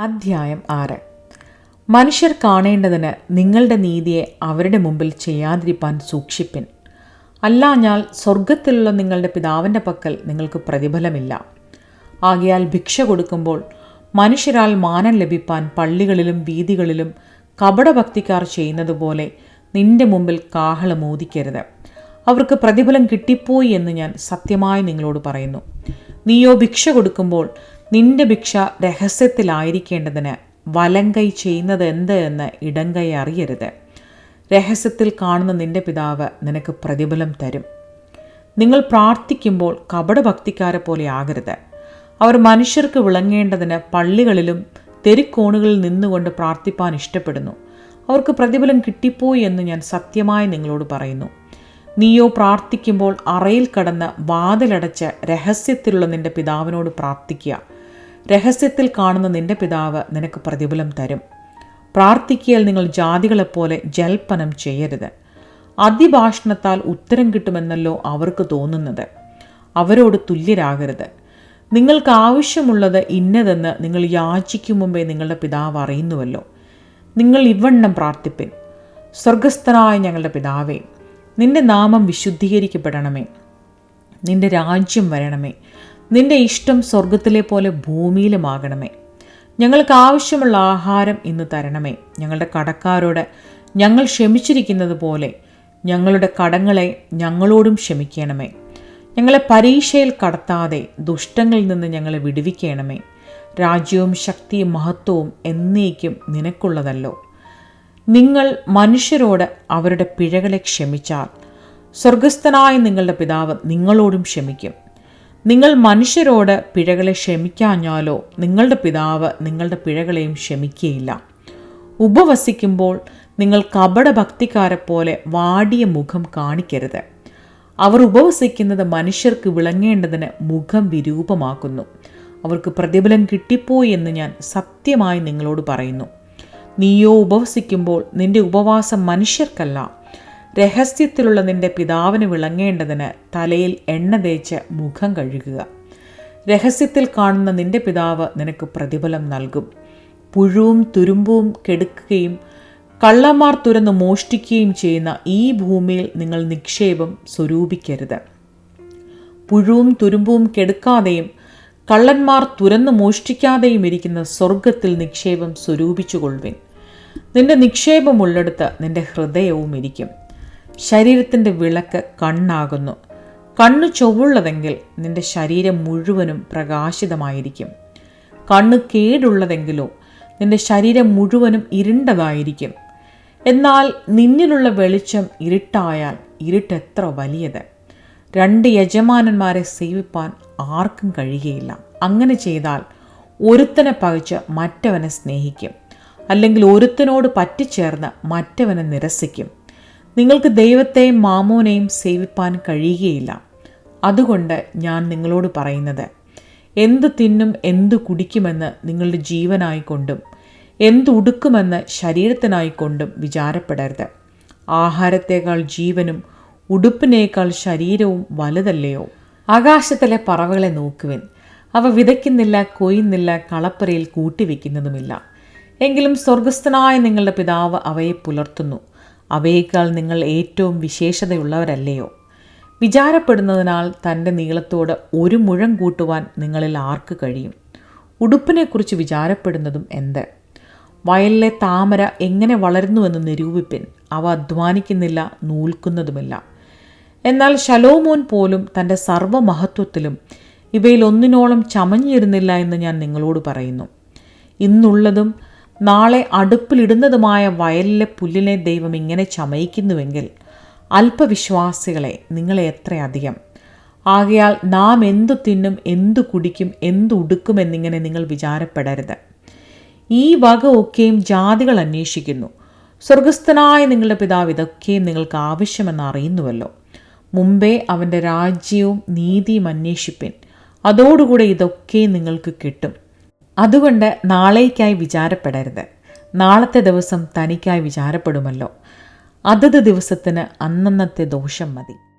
അധ്യായം ആറ്. മനുഷ്യർ കാണേണ്ടതിന് നിങ്ങളുടെ നീതിയെ അവരുടെ മുമ്പിൽ ചെയ്യാതിരിപ്പാൻ സൂക്ഷിപ്പിൻ. അല്ലാഞ്ഞാൽ സ്വർഗത്തിലുള്ള നിങ്ങളുടെ പിതാവിന്റെ പക്കൽ നിങ്ങൾക്ക് പ്രതിഫലമില്ല. ആകയാൽ ഭിക്ഷ കൊടുക്കുമ്പോൾ മനുഷ്യരാൽ മാനം ലഭിപ്പാൻ പള്ളികളിലും വീതികളിലും കപടഭക്തിക്കാർ ചെയ്യുന്നത് പോലെ നിന്റെ മുമ്പിൽ കാഹളം കാഹളമോദിക്കരുത് അവർക്ക് പ്രതിഫലം കിട്ടിപ്പോയി എന്ന് ഞാൻ സത്യമായി നിങ്ങളോട് പറയുന്നു. നീയോ ഭിക്ഷ കൊടുക്കുമ്പോൾ നിന്റെ ഭിക്ഷ രഹസ്യത്തിലായിരിക്കേണ്ടതിന് വലങ്കൈ ചെയ്യുന്നത് എന്ത് എന്ന് ഇടങ്കൈ അറിയരുത്. രഹസ്യത്തിൽ കാണുന്ന നിന്റെ പിതാവ് നിനക്ക് പ്രതിഫലം തരും. നിങ്ങൾ പ്രാർത്ഥിക്കുമ്പോൾ കപടഭക്തിക്കാരെ പോലെ ആകരുത്. അവർ മനുഷ്യർക്ക് വിളങ്ങേണ്ടതിന് പള്ളികളിലും തെരുക്കോണുകളിൽ നിന്നുകൊണ്ട് പ്രാർത്ഥിപ്പാൻ ഇഷ്ടപ്പെടുന്നു. അവർക്ക് പ്രതിഫലം കിട്ടിപ്പോയി എന്ന് ഞാൻ സത്യമായി നിങ്ങളോട് പറയുന്നു. നീയോ പ്രാർത്ഥിക്കുമ്പോൾ അറയിൽ കടന്ന് വാതിലടച്ച് രഹസ്യത്തിലുള്ള നിന്റെ പിതാവിനോട് പ്രാർത്ഥിക്കുക. രഹസ്യത്തിൽ കാണുന്ന നിന്റെ പിതാവ് നിനക്ക് പ്രതിഫലം തരും. പ്രാർത്ഥിക്കിയാൽ നിങ്ങൾ ജാതികളെപ്പോലെ ജൽപ്പനം ചെയ്യരുത്. അതിഭാഷണത്താൽ ഉത്തരം കിട്ടുമെന്നല്ലോ അവർക്ക് തോന്നുന്നത്. അവരോട് തുല്യരാകരുത്. നിങ്ങൾക്ക് ആവശ്യമുള്ളത് ഇന്നതെന്ന് നിങ്ങൾ യാചിക്കും മുമ്പേ നിങ്ങളുടെ പിതാവ് അറിയുന്നുവല്ലോ. നിങ്ങൾ ഇവണ്ണം പ്രാർത്ഥിപ്പിൻ. സ്വർഗസ്ഥനായ ഞങ്ങളുടെ പിതാവേ നിന്റെ നാമം വിശുദ്ധീകരിക്കപ്പെടണമേ. നിന്റെ രാജ്യം വരണമേ. നിന്റെ ഇഷ്ടം സ്വർഗത്തിലെ പോലെ ഭൂമിയിലുമാകണമേ. ഞങ്ങൾക്ക് ആവശ്യമുള്ള ആഹാരം ഇന്ന് തരണമേ. ഞങ്ങളുടെ കടക്കാരോട് ഞങ്ങൾ ക്ഷമിച്ചിരിക്കുന്നത് പോലെ ഞങ്ങളുടെ കടങ്ങളെ ഞങ്ങളോടും ക്ഷമിക്കണമേ. ഞങ്ങളെ പരീക്ഷയിൽ കടത്താതെ ദുഷ്ടങ്ങളിൽ നിന്ന് ഞങ്ങളെ വിടുവിക്കണമേ. രാജ്യവും ശക്തിയും മഹത്വവും എന്നേക്കും നിനക്കുള്ളതല്ലോ. നിങ്ങൾ മനുഷ്യരോട് അവരുടെ പിഴകളെ ക്ഷമിച്ചാൽ സ്വർഗസ്ഥനായ നിങ്ങളുടെ പിതാവ് നിങ്ങളോടും ക്ഷമിക്കും. നിങ്ങൾ മനുഷ്യരോട് പിഴകളെ ക്ഷമിക്കാഞ്ഞാലോ നിങ്ങളുടെ പിതാവ് നിങ്ങളുടെ പിഴകളെയും ക്ഷമിക്കുകയില്ല ഉപവസിക്കുമ്പോൾ നിങ്ങൾ കപടഭക്തിക്കാരെ പോലെ വാടിയ മുഖം കാണിക്കരുത്. അവർ ഉപവസിക്കുന്നത് മനുഷ്യർക്ക് വിളങ്ങേണ്ടതിന് മുഖം വിരൂപമാക്കുന്നു. അവർക്ക് പ്രതിഫലം കിട്ടിപ്പോയി എന്ന് ഞാൻ സത്യമായി നിങ്ങളോട് പറയുന്നു. നീയോ ഉപവസിക്കുമ്പോൾ നിന്റെ ഉപവാസം മനുഷ്യർക്കല്ല. രഹസ്യത്തിലുള്ള നിന്റെ പിതാവിന് വിളങ്ങേണ്ടതിന് തലയിൽ എണ്ണ തേച്ച് മുഖം കഴുകുക. രഹസ്യത്തിൽ കാണുന്ന നിന്റെ പിതാവ് നിനക്ക് പ്രതിഫലം നൽകും. പുഴുവും തുരുമ്പും കെടുക്കുകയും കള്ളന്മാർ തുരന്ന് മോഷ്ടിക്കുകയും ചെയ്യുന്ന ഈ ഭൂമിയിൽ നിങ്ങൾ നിക്ഷേപം സ്വരൂപിക്കരുത്. പുഴുവും തുരുമ്പും കെടുക്കാതെയും കള്ളന്മാർ തുരന്ന് മോഷ്ടിക്കാതെയും ഇരിക്കുന്ന സ്വർഗത്തിൽ നിക്ഷേപം സ്വരൂപിച്ചുകൊള്ളുവിൻ. നിന്റെ നിക്ഷേപമുള്ളിടത്ത് നിന്റെ ഹൃദയവും ഇരിക്കും. ശരീരത്തിന്റെ വിളക്ക് കണ്ണാകുന്നു. കണ്ണ് ചൊവ്വുള്ളതെങ്കിൽ നിന്റെ ശരീരം മുഴുവനും പ്രകാശിതമായിരിക്കും. കണ്ണ് കേടുള്ളതെങ്കിലോ നിന്റെ ശരീരം മുഴുവനും ഇരുണ്ടതായിരിക്കും. എന്നാൽ നിന്നിലുള്ള വെളിച്ചം ഇരുട്ടായാൽ ഇരുട്ടെത്ര വലിയത്? രണ്ട് യജമാനന്മാരെ സേവിപ്പാൻ ആർക്കും കഴിയുകയില്ല. അങ്ങനെ ചെയ്താൽ ഒരുത്തനെ പകച്ച് മറ്റവനെ സ്നേഹിക്കും. അല്ലെങ്കിൽ ഒരുത്തനോട് പറ്റിച്ചേർന്ന് മറ്റവനെ നിരസിക്കും. നിങ്ങൾക്ക് ദൈവത്തെയും മാമോനെയും സേവിപ്പാൻ കഴിയുകയില്ല. അതുകൊണ്ട് ഞാൻ നിങ്ങളോട് പറയുന്നത് എന്ത് തിന്നും എന്ത് കുടിക്കുമെന്ന് നിങ്ങളുടെ ജീവനായിക്കൊണ്ടും എന്തുടുക്കുമെന്ന് ശരീരത്തിനായിക്കൊണ്ടും വിചാരപ്പെടരുത്. ആഹാരത്തേക്കാൾ ജീവനും ഉടുപ്പിനേക്കാൾ ശരീരവും വലുതല്ലയോ? ആകാശത്തിലെ പറവകളെ നോക്കുവിൻ. അവ വിതയ്ക്കുന്നില്ല കൊയ്യുന്നില്ല കളപ്പരയിൽ കൂട്ടിവെക്കുന്നതുമില്ല. എങ്കിലും സ്വർഗസ്ഥനായ നിങ്ങളുടെ പിതാവ് അവയെ പുലർത്തുന്നു. അവയേക്കാൾ നിങ്ങൾ ഏറ്റവും വിശേഷതയുള്ളവരല്ലയോ? വിചാരപ്പെടുന്നതിനാൽ തന്റെ നീളത്തോട് ഒരു മുഴം കൂട്ടുവാൻ നിങ്ങളിൽ ആർക്ക് കഴിയും? ഉടുപ്പിനെക്കുറിച്ച് വിചാരപ്പെടുന്നതും എന്ത്? വയലിലെ താമര എങ്ങനെ വളരുന്നുവെന്ന് നിരൂപിപ്പിൻ. അവ അധ്വാനിക്കുന്നില്ല നൂൽക്കുന്നതുമില്ല. എന്നാൽ ശലോമോൻ പോലും തന്റെ സർവമഹത്വത്തിലും ഇവയിൽ ഒന്നിനോളം ചമഞ്ഞിരുന്നില്ല എന്ന് ഞാൻ നിങ്ങളോട് പറയുന്നു. ഇന്നുള്ളതും നാളെ അടുപ്പിലിടുന്നതുമായ വയലിലെ പുല്ലിനെ ദൈവം ഇങ്ങനെ ചമയിക്കുന്നുവെങ്കിൽ അല്പവിശ്വാസികളെ നിങ്ങളെ എത്രയധികം? ആകയാൽ നാം എന്തു തിന്നും എന്തു കുടിക്കും എന്തു ഉടുക്കുമെന്നിങ്ങനെ നിങ്ങൾ വിചാരപ്പെടരുത്. ഈ വക ഒക്കെയും ജാതികൾ അന്വേഷിക്കുന്നു. സ്വർഗസ്ഥനായ നിങ്ങളുടെ പിതാവ് ഇതൊക്കെയും നിങ്ങൾക്ക് ആവശ്യമെന്ന് അറിയുന്നുവല്ലോ. മുമ്പേ അവന്റെ രാജ്യവും നീതിയും അന്വേഷിപ്പിൻ. അതോടുകൂടെ ഇതൊക്കെയും നിങ്ങൾക്ക് കിട്ടും. അതുകൊണ്ട് നാളേക്കായി വിചാരപ്പെടരുത്. നാളത്തെ ദിവസം തനിക്കായി വിചാരപ്പെടുമല്ലോ. അതത് ദിവസത്തിന് അന്നന്നത്തെ ദോഷം മതി.